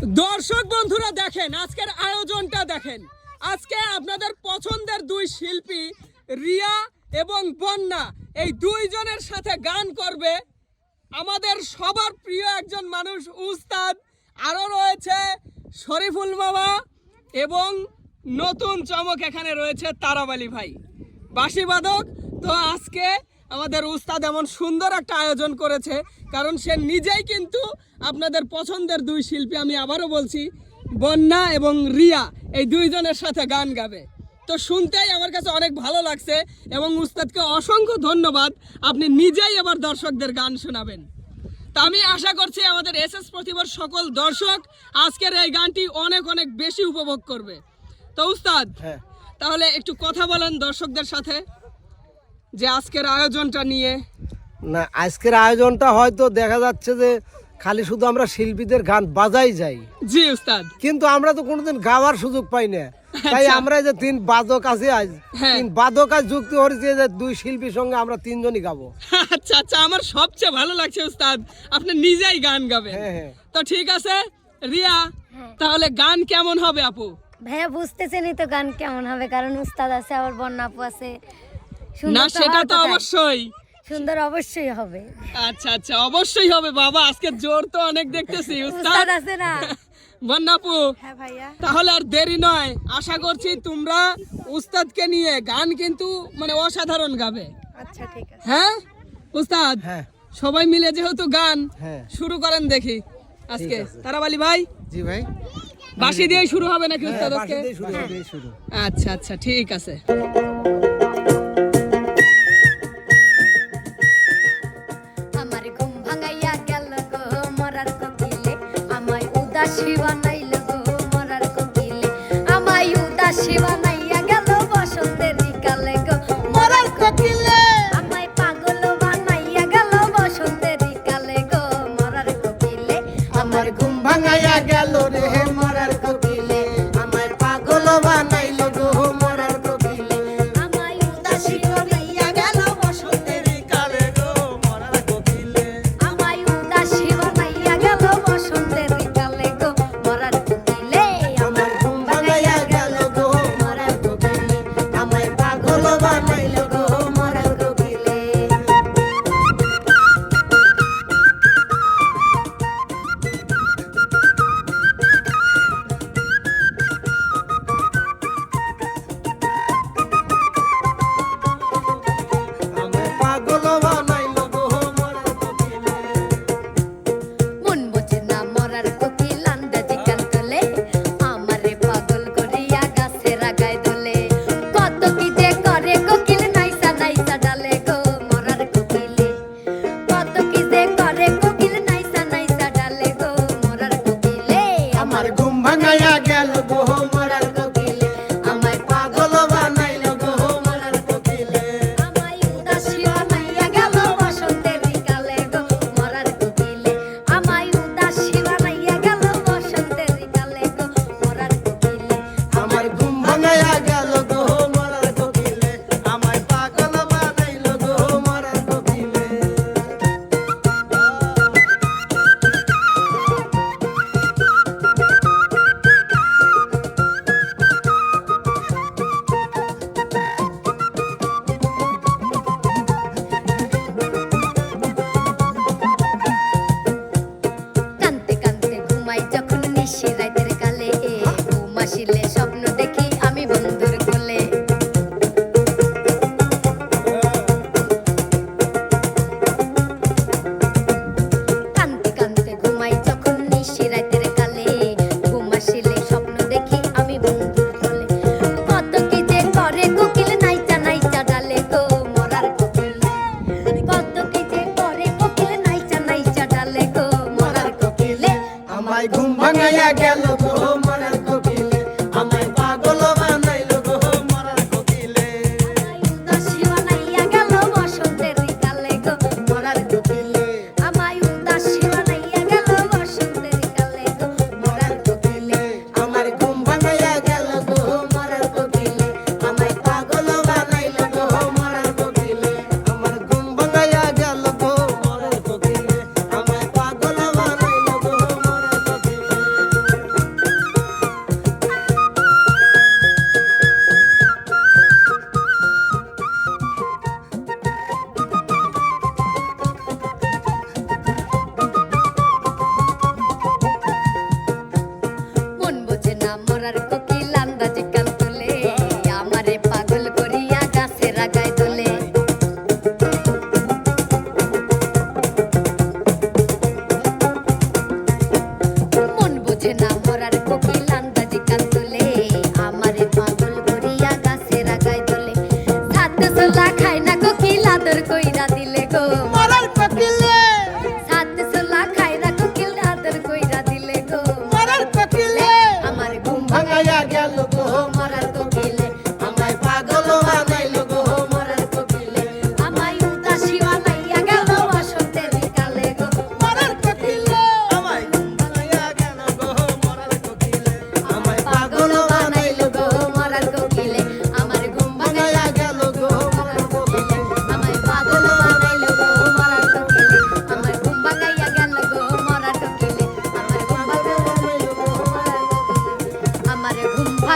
দর্শক বন্ধুরা দেখেন, আজকের আয়োজনটা দেখেন। আজকে আপনাদের পছন্দের দুই শিল্পী, রিয়া এবং বন্যা, এই দুইজনের সাথে গান করবে। আমাদের সবার প্রিয় একজন মানুষ উস্তাদ, আরও রয়েছে শরীফুল বাবা এবং নতুন চমক এখানে রয়েছে তারাবালি ভাই। বাঁশিবাদক তো আজকে আমাদের উস্তাদ এমন সুন্দর একটা আয়োজন করেছে কারণ সে নিজেই কিন্তু আপনাদের পছন্দের দুই শিল্পী আমি আবারও বলছি বন্যা এবং রিয়া এই দুইজনের সাথে গান গাবে। তো শুনতেই আমার কাছে অনেক ভালো লাগছে এবং উস্তাদকে অসংখ্য ধন্যবাদ আপনি নিজেই এবার দর্শকদের গান শোনাবেন। তা আমি আশা করছি আমাদের এস এস প্রতিভার সকল দর্শক আজকের এই গানটি অনেক অনেক বেশি উপভোগ করবে। তো উস্তাদ হ্যাঁ। তাহলে একটু কথা বলেন দর্শকদের সাথে। যে আজকের আয়োজনটা নিয়ে? না আজকের আয়োজনটা হয়তো দেখা যাচ্ছে যে খালি শুধু আমরা শিল্পীদের গান বাজাই যাই। জি উস্তাদ। কিন্তু আমরা তো কোনোদিন গাওয়ার সুযোগ পাই না। তাই আচ্ছা। আমরা যে তিন বাদক আছে আজ হ্যাঁ। তিন বাদক আজ যুক্তি করেছি যে দুই শিল্পীর সঙ্গে আমরা তিনজনই গাবো। আচ্ছা আচ্ছা আমার সবচেয়ে ভালো লাগছে উস্তাদ আপনি নিজেই গান গাবেন। হ্যাঁ হ্যাঁ। তো ঠিক আছে রিয়া তাহলে গান কেমন হবে আপু? ভাইয়া বুঝতেছেনই তো গান কেমন হবে কারণ উস্তাদ আছে আবার বন্যা আপু আছে। না সেটা তো অবশ্যই। সুন্দর অবশ্যই হবে। আচ্ছা আচ্ছা অবশ্যই হবে বাবা আজকে জোর তো অনেক দেখতেছি উস্তাদ। আছে না? বন্যাপু হ্যাঁ তাহলে আর দেরি নয়। আশা করছি তোমরা উস্তাদকে নিয়ে গান কিন্তু মানে অসাধারণ গাবে। আচ্ছা ঠিক আছে। হ্যাঁ? উস্তাদ হ্যাঁ। সবাই মিলে যেহেতু গান হ্যাঁ। শুরু করেন দেখি আজকে। তারাবালি ভাই? জি ভাই। বাঁশি দিয়ে শুরু হবে নাকি হ্যাঁ, উস্তাদ আজকে। আচ্ছা আচ্ছা ঠিক আছে। 私は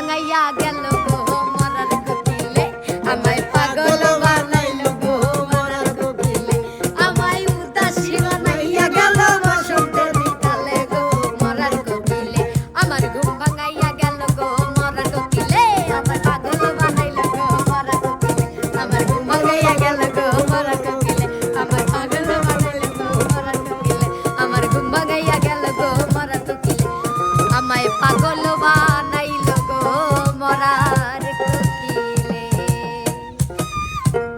mga yag